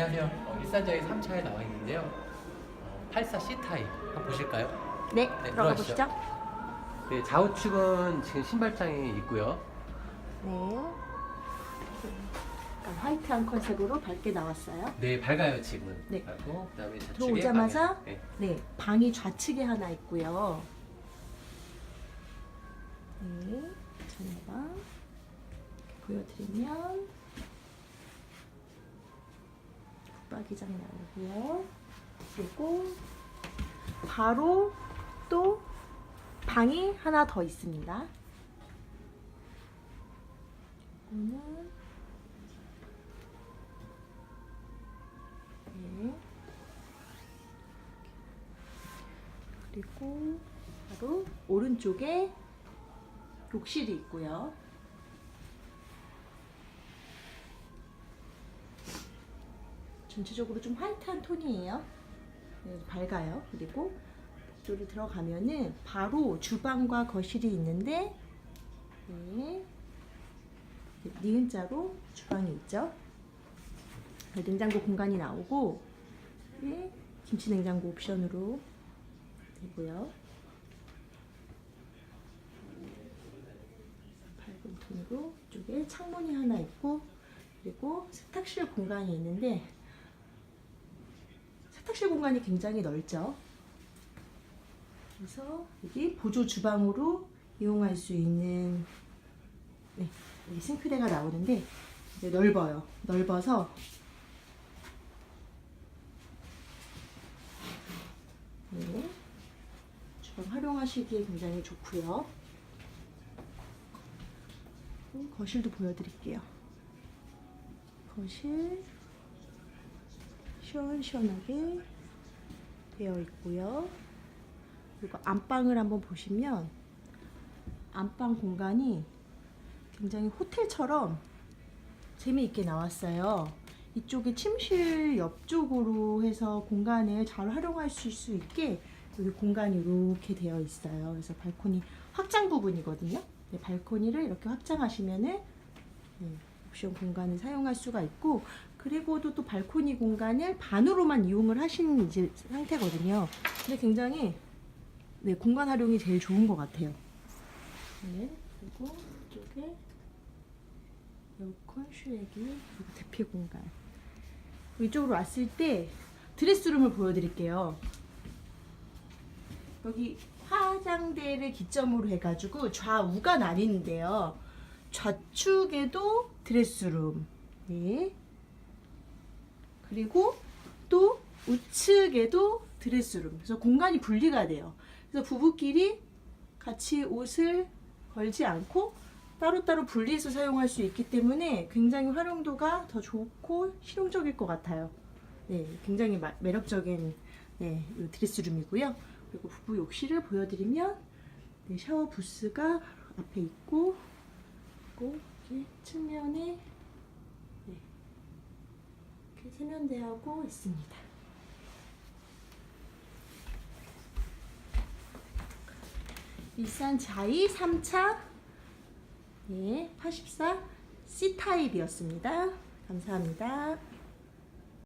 안녕하세요. 어, 일산저희 3차에 나와 있는데요. 어, 84C 타입 한번 보실까요? 네, 네, 들어가 들어가시죠. 보시죠. 네, 좌우측은 지금 신발장이 있고요. 네. 약간 화이트한 컨셉으로 밝게 나왔어요. 네, 밝아요 지금은. 네. 밝고 그다음에 좌측에 들어오자마자 방향. 네. 네, 방이 좌측에 하나 있고요. 네, 전방 보여드리면 붙박이장 나오고요. 그리고 바로 또 방이 하나 더 있습니다. 이거는 네. 그리고 바로 오른쪽에 욕실이 있고요. 전체적으로 좀 화이트한 톤이에요. 네, 밝아요. 그리고 이쪽으로 들어가면은 바로 주방과 거실이 있는데 네. 니은자로 주방이 있죠. 네, 냉장고 공간이 나오고 네, 김치 냉장고 옵션으로 되고요. 밝은 톤으로 이쪽에 창문이 하나 있고 그리고 세탁실 공간이 있는데 세탁실 공간이 굉장히 넓죠. 그래서 여기 보조 주방으로 이용할 수 있는 네, 여기 싱크대가 나오는데 이제 넓어요. 넓어서 네, 주방 활용하시기에 굉장히 좋고요. 거실도 보여드릴게요. 거실 시원시원하게 되어 있고요. 그리고 안방을 한번 보시면 안방 공간이 굉장히 호텔처럼 재미있게 나왔어요. 이쪽에 침실 옆쪽으로 해서 공간을 잘 활용할 수 있게 여기 공간이 이렇게 되어 있어요. 그래서 발코니 확장 부분이거든요. 네, 발코니를 이렇게 확장하시면은 네, 옵션 공간을 사용할 수가 있고 그리고도 또 발코니 공간을 반으로만 이용을 하신 이제 상태거든요. 근데 굉장히 네, 공간 활용이 제일 좋은 것 같아요. 네, 그리고 이쪽에 에어컨 슈렉이 그리고 대피 공간. 이쪽으로 왔을 때 드레스룸을 보여드릴게요. 여기 화장대를 기점으로 해가지고 좌우가 나뉘는데요. 좌측에도 드레스룸. 네. 그리고 또 우측에도 드레스룸. 그래서 공간이 분리가 돼요. 그래서 부부끼리 같이 옷을 걸지 않고 따로따로 분리해서 사용할 수 있기 때문에 굉장히 활용도가 더 좋고 실용적일 것 같아요. 네, 굉장히 마- 매력적인 네, 이 드레스룸이고요. 그리고 부부 욕실을 보여드리면 네, 샤워 부스가 앞에 있고 그리고 이렇게 측면에 네, 이렇게 세면대하고 있습니다. 일산 자이 3차 예, 84 C 타입이었습니다. 감사합니다.